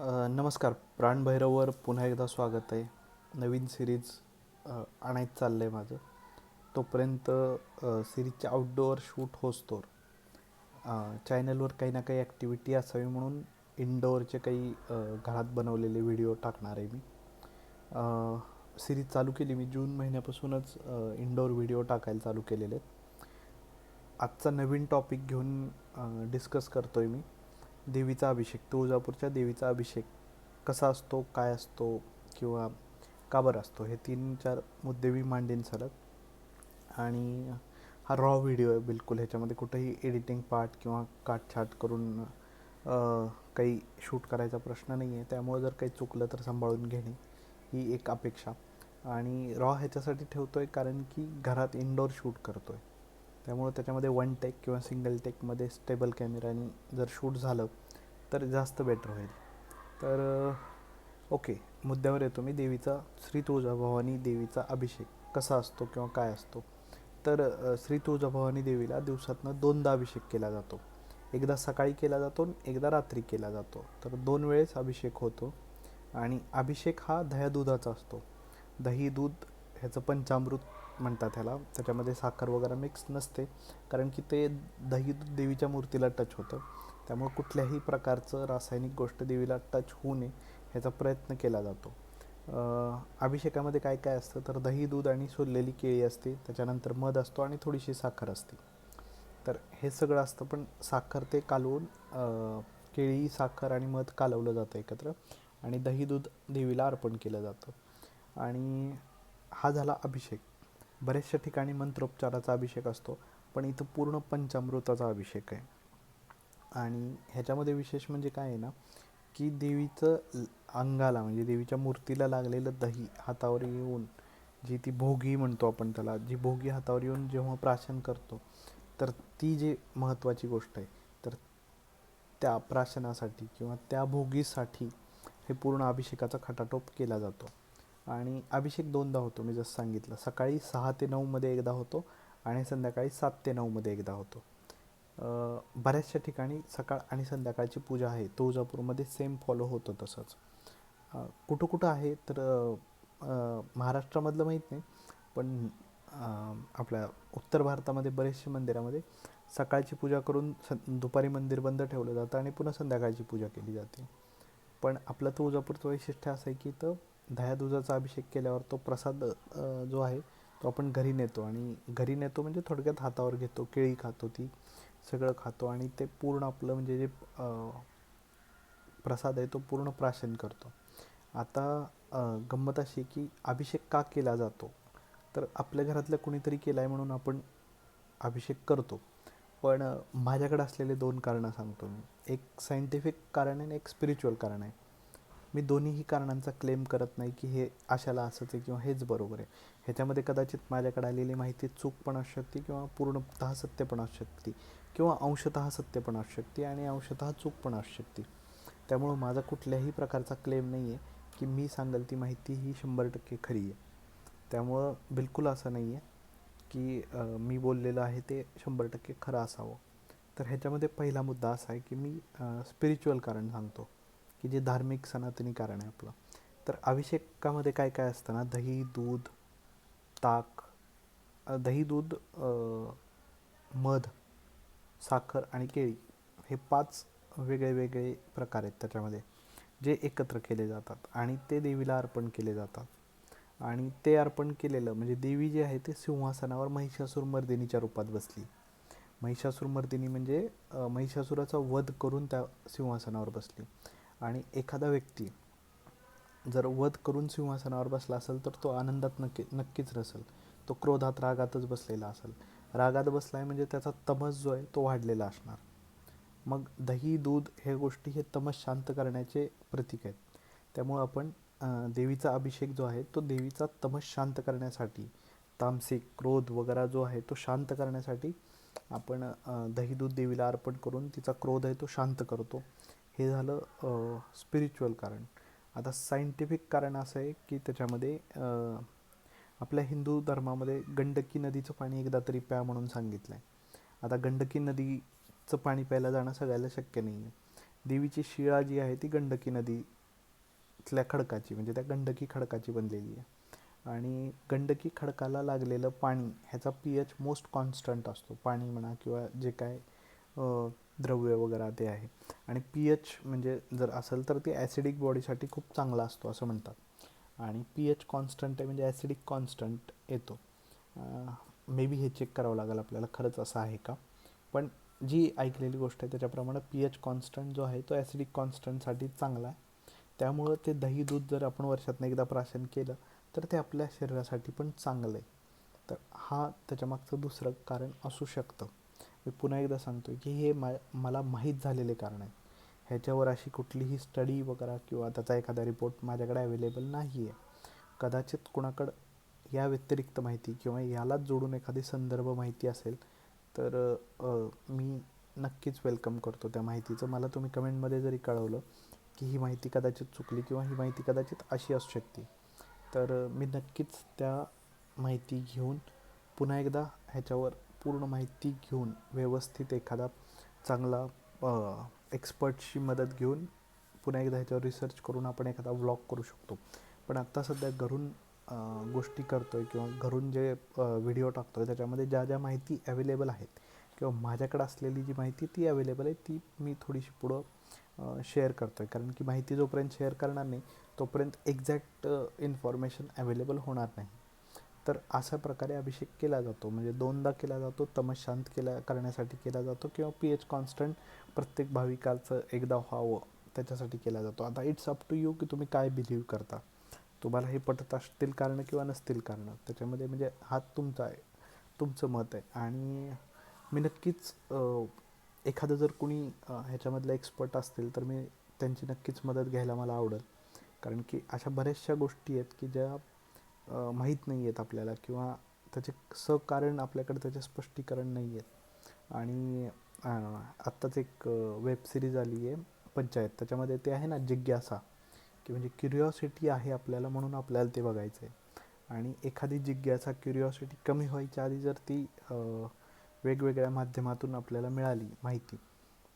नमस्कार. प्राणभैरववर पुन्हा एकदा स्वागत आहे. नवीन सिरीज आणायचं चाललं आहे माझं. तोपर्यंत सिरीजचे आउटडोअर शूट होस्तोर चॅनलवर काही ना काही ॲक्टिव्हिटी असावी म्हणून इनडोअरचे काही घरात बनवलेले व्हिडिओ टाकणार आहे मी. सिरीज चालू केली मी. जून महिन्यापासूनच इनडोअर व्हिडिओ टाकायला चालू केलेले आहेत. आजचा नवीन टॉपिक घेऊन डिस्कस करतो आहे मी. देवीचा अभिषेक तुळजापूरच्या देवीचा अभिषेक कसा असतो काय असतो किंवा का बरं असतो? हे तीन चार मुद्दे मी मांडेन सलग आणि हा रॉ व्हिडिओ आहे बिलकुल. ह्याच्यामध्ये कुठंही एडिटिंग पार्ट किंवा काटछाट करून काही शूट करायचा प्रश्न नाही आहे त्यामुळे जर काही चुकलं तर सांभाळून घेणे ही एक अपेक्षा. आणि रॉ ह्याच्यासाठी ठेवतो आहे कारण की घरात इनडोअर शूट करतो आहे त्यामुळं त्याच्यामध्ये वन टेक किंवा सिंगल टेकमध्ये स्टेबल कॅमेराने जर शूट झालं तर जास्त बेटर होईल. तर ओके मुद्द्यावर येतो मी. देवीचा श्री तुळजाभवानी देवीचा अभिषेक कसा असतो किंवा काय असतो? तर श्री तुळजाभवानी देवीला दिवसातनं दोनदा अभिषेक केला जातो. एकदा सकाळी केला जातो आणि एकदा रात्री केला जातो. तर दोन वेळेस अभिषेक होतो आणि अभिषेक हा दह्या दुधाचा असतो. दही दूध ह्याचं पंचामृत म्हणतात ह्याला. त्याच्यामध्ये साखर वगैरे मिक्स नसते. कारण की ते दही दूध देवीच्या मूर्तीला टच होतं. त्यामुळे कुठल्याही प्रकारचं रासायनिक गोष्ट देवीला टच होऊ नये ह्याचा प्रयत्न केला जातो. अभिषेकामध्ये काय काय असतं? तर दही दूध आणि सोललेली केळी असते. त्याच्यानंतर मध असतो आणि थोडीशी साखर असते. तर हे सगळं असतं पण साखर ते कालवून केळी साखर आणि मध कालवलं जातं एकत्र आणि दही दूध देवीला अर्पण केलं जातं. आणि हा झाला अभिषेक. बऱ्याचशा ठिकाणी मंत्रोपचाराचा अभिषेक असतो पण इथं पूर्ण पंचामृताचा अभिषेक आहे. आणि ह्याच्यामध्ये विशेष म्हणजे काय आहे ना की देवीचं अंगाला म्हणजे देवीच्या मूर्तीला लागलेलं दही हातावर येऊन जी ती भोगी म्हणतो आपण त्याला जी भोगी हातावर येऊन जेव्हा प्राशन करतो तर ती जी महत्त्वाची गोष्ट आहे तर त्या प्राशनासाठी किंवा त्या भोगीसाठी हे पूर्ण अभिषेकाचा खटाटोप केला जातो. आणि अभिषेक दोनदा होतो मी जसं सांगितलं. सकाळी सहा ते नऊमध्ये एकदा होतो आणि संध्याकाळी सात ते नऊमध्ये एकदा होतो. बऱ्याचशा ठिकाणी सकाळ आणि संध्याकाळची पूजा आहे. तुळजापूरमध्ये सेम फॉलो होतं तसंच. कुठं कुठं आहे तर महाराष्ट्रामधलं माहीत नाही पण आपल्या उत्तर भारतामध्ये बरेचसे मंदिरामध्ये सकाळची पूजा करून सं दुपारी मंदिर बंद ठेवलं जातं आणि पुन्हा संध्याकाळची पूजा केली जाते. पण आपलं तुळजापूरचं वैशिष्ट्य असं आहे की तर दह्या दुधाचा अभिषेक केल्यावर तो प्रसाद जो आहे तो आपण घरी नेतो आणि घरी नेतो म्हणजे थोडक्यात हातावर घेतो केळी खातो ती. सगळं खातो आणि ते पूर्ण आपलं म्हणजे जे प्रसाद आहे तो पूर्ण प्राशन करतो. आता गंमत अशी की अभिषेक का केला जातो? तर आपल्या घरातलं कुणीतरी केला आहे म्हणून आपण अभिषेक करतो. पण माझ्याकडे असलेले दोन कारणं सांगतो मी. एक सायंटिफिक कारण आहे आणि एक स्पिरिच्युअल कारण आहे. मी दोन्हीही कारणांचा क्लेम करत नाही की हे अशाला असंच आहे किंवा हेच बरोबर आहे. ह्याच्यामध्ये कदाचित माझ्याकडे आलेली माहिती चूक पण असू शकते किंवा पूर्णतः सत्य पण असू शकते किंवा अंशतः सत्य पण असू शकते आणि अंशतः चूक पण असू शकते. त्यामुळं माझा कुठल्याही प्रकारचा क्लेम नाही आहे की मी सांगेल ती माहिती ही शंभर टक्के खरी आहे. त्यामुळं बिलकुल असं नाही आहे की मी बोललेलं आहे ते शंभर टक्के खरं असावं. तर ह्याच्यामध्ये पहिला मुद्दा असा आहे की मी स्पिरिच्युअल कारण सांगतो. की जे धार्मिक सनातनी कारण आहे आपलं. तर अभिषेकामध्ये काय काय असतं ना? दही दूध ताक दही दूध मध साखर आणि केळी हे पाच वेगळे वेगळे प्रकार आहेत त्याच्यामध्ये जे एकत्र केले जातात आणि ते देवीला अर्पण केले जातात. आणि ते अर्पण केलेलं म्हणजे देवी जी आहे ते सिंहासनावर महिषासूर मर्दिनीच्या रूपात बसली. महिषासूर मर्दिनी म्हणजे महिषासुराचा वध करून त्या सिंहासनावर बसली. आणि एखादा व्यक्ती जर वध करून सिंहासनावर बसला असेल तर तो आनंदात नक्की नक्कीच नसेल तो क्रोधात रागातच बसलेला असेल. रागात बसला आहे म्हणजे त्याचा तमस जो आहे तो वाढलेला असणार. मग दही दूध हे गोष्टी हे तमस शांत करण्याचे प्रतीक आहेत. त्यामुळं आपण देवीचा अभिषेक जो आहे तो देवीचा तमस शांत करण्यासाठी तामसिक क्रोध वगैरे जो आहे तो शांत करण्यासाठी आपण दही दूध देवीला अर्पण करून तिचा क्रोध आहे तो शांत करतो. हे झालं स्पिरिच्युअल कारण. आता सायंटिफिक कारण असं आहे की त्याच्यामध्ये आपल्या हिंदू धर्मामध्ये गंडकी नदीचं पाणी एकदा तरी प्या म्हणून सांगितलं आहे आता गंडकी नदीचं पाणी प्यायला जाणं सगळ्याला शक्य नाही आहे देवीची शिळा जी आहे ती गंडकी नदीतल्या खडकाची म्हणजे त्या गंडकी खडकाची बनलेली आहे. आणि गंडकी खडकाला लागलेलं पाणी ह्याचा पी एच मोस्ट कॉन्स्टंट असतो. पाणी म्हणा किंवा जे काय द्रव्य वगैरे ते आहे. आणि पी एच म्हणजे जर असेल तर ते ॲसिडिक बॉडीसाठी खूप चांगला असतो असं म्हणतात. आणि पी एच कॉन्स्टंट आहे म्हणजे ॲसिडिक कॉन्स्टंट येतो. मे बी हे चेक करावं लागेल आपल्याला खरंच असं आहे का? पण जी ऐकलेली गोष्ट आहे त्याच्याप्रमाणे पी एच कॉन्स्टंट जो आहे तो ॲसिडिक कॉन्स्टंटसाठी चांगला आहे. त्यामुळं ते दही दूध जर आपण वर्षातनं एकदा प्राशन केलं तर ते आपल्या शरीरासाठी पण चांगलं आहे. तर हा त्याच्यामागचं दुसरं कारण असू शकतं. मी पुन्हा एकदा सांगतो आहे की हे मा मला माहीत झालेले कारण आहे ह्याच्यावर अशी कुठलीही स्टडी वगैरे किंवा त्याचा एखादा रिपोर्ट माझ्याकडे अवेलेबल नाही आहे कदाचित कुणाकडं या व्यतिरिक्त माहिती किंवा यालाच जोडून एखादी संदर्भ माहिती असेल तर मी नक्कीच वेलकम करतो त्या माहितीचं. मला तुम्ही कमेंटमध्ये जरी कळवलं की ही माहिती कदाचित चुकली किंवा ही माहिती कदाचित अशी असू शकते. तर मी नक्कीच त्या माहिती घेऊन पुन्हा एकदा ह्याच्यावर पूर्ण माहिती घेऊन व्यवस्थित एखादा चांगला एक्सपर्टची मदत घेऊन पुन्हा एकदा ह्याच्यावर रिसर्च करून आपण एखादा व्लॉग करू शकतो. पण आत्ता सध्या घरून गोष्टी करतो आहे किंवा घरून जे व्हिडिओ टाकतो आहे त्याच्यामध्ये ज्या ज्या माहिती अवेलेबल आहेत किंवा माझ्याकडे असलेली जी माहिती ती अवेलेबल आहे ती मी थोडीशी पुढं शेअर करतो आहे कारण की माहिती जोपर्यंत शेअर करणार नाही तोपर्यंत एक्झॅक्ट इन्फॉर्मेशन अवेलेबल होणार नाही. तर अशा प्रकारे अभिषेक केला जातो. म्हणजे दोनदा केला जातो तमशांत केला करण्यासाठी केला जातो किंवा पी एच कॉन्स्टंट प्रत्येक भाविकाचं एकदा व्हावं त्याच्यासाठी केला जातो. आता इट्स अप टू यू की तुम्ही काय बिलीव्ह करता. तुम्हाला हे पटत असतील कारणं किंवा नसतील कारणं. त्याच्यामध्ये म्हणजे हा तुमचा आहे तुमचं मत आहे. आणि मी नक्कीच एखादं जर कुणी ह्याच्यामधलं एक्सपर्ट असतील तर मी त्यांची नक्कीच मदत घ्यायला मला आवडेल. कारण की अशा बऱ्याचशा गोष्टी आहेत की ज्या माहीत नाही आहेत आपल्याला किंवा त्याचे सकारण आपल्याकडे त्याचे स्पष्टीकरण नाही आहेत आणि आत्ताच एक वेब सिरीज आली आहे पंचायत. त्याच्यामध्ये ते आहे ना जिज्ञासा. की म्हणजे क्युरिओसिटी आहे आपल्याला म्हणून आपल्याला ते बघायचं आहे आणि एखादी जिज्ञासा क्युरिओसिटी कमी व्हायच्या आधी जर ती वेगवेगळ्या माध्यमातून आपल्याला मिळाली माहिती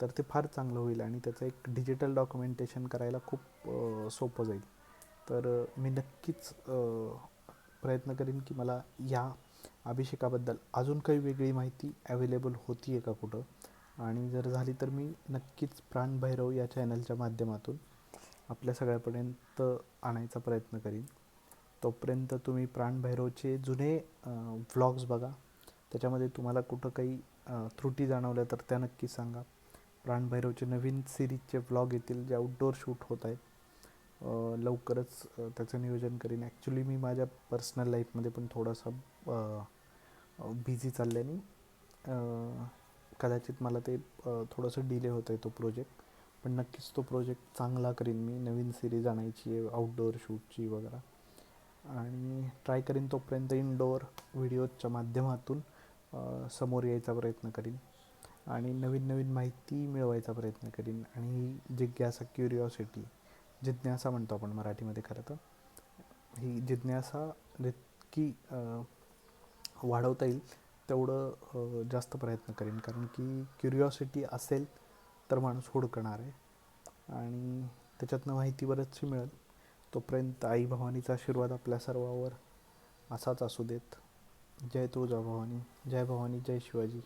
तर ते फार चांगलं होईल आणि त्याचं एक डिजिटल डॉक्युमेंटेशन करायला खूप सोपं जाईल. तर मी नक्कीच प्रयत्न करीन की मला या अभिषेकाबद्दल अजून काही वेगळी माहिती अवेलेबल होती आहे का कुठं? आणि जर झाली तर मी नक्कीच प्राणभैरव या चॅनलच्या माध्यमातून आपल्या सगळ्यापर्यंत आणायचा प्रयत्न करीन. तोपर्यंत तुम्ही प्राणभैरवचे जुने व्लॉग्स बघा. त्याच्यामध्ये तुम्हाला कुठं काही त्रुटी जाणवल्या तर त्या नक्की सांगा. प्राणभैरवचे नवीन सिरीजचे व्लॉग येतील जे आउटडोअर शूट होत आहेत. लवकरच त्याचं नियोजन करीन. ॲक्च्युली मी माझ्या पर्सनल लाईफमध्ये पण थोडासा बिझी चालल्याने कदाचित मला ते थोडंसं डिले होतं आहे तो प्रोजेक्ट पण नक्कीच तो प्रोजेक्ट चांगला करीन मी. नवीन सिरीज आणायची आहे आउटडोअर शूटची वगैरे. आणि ट्राय करीन तोपर्यंत इनडोअर व्हिडिओच्या माध्यमातून समोर यायचा प्रयत्न करीन. आणि नवीन नवीन माहिती मिळवायचा प्रयत्न करीन. आणि ही जिज्ञासा क्युरिओसिटी जिज्ञासा म्हणतो आपण मराठीमध्ये खरं तर. ही जिज्ञासा जितकी वाढवता येईल तेवढं जास्त प्रयत्न करेन. कारण की क्युरिओसिटी असेल तर माणूस हुडकणार आहे. आणि त्याच्यातनं माहिती बरंचशी मिळेल. तोपर्यंत आई भवानीचा आशीर्वाद आपल्या सर्वावर असाच असू देत. जय तुळजा भवानी जय भवानी. जय शिवाजी.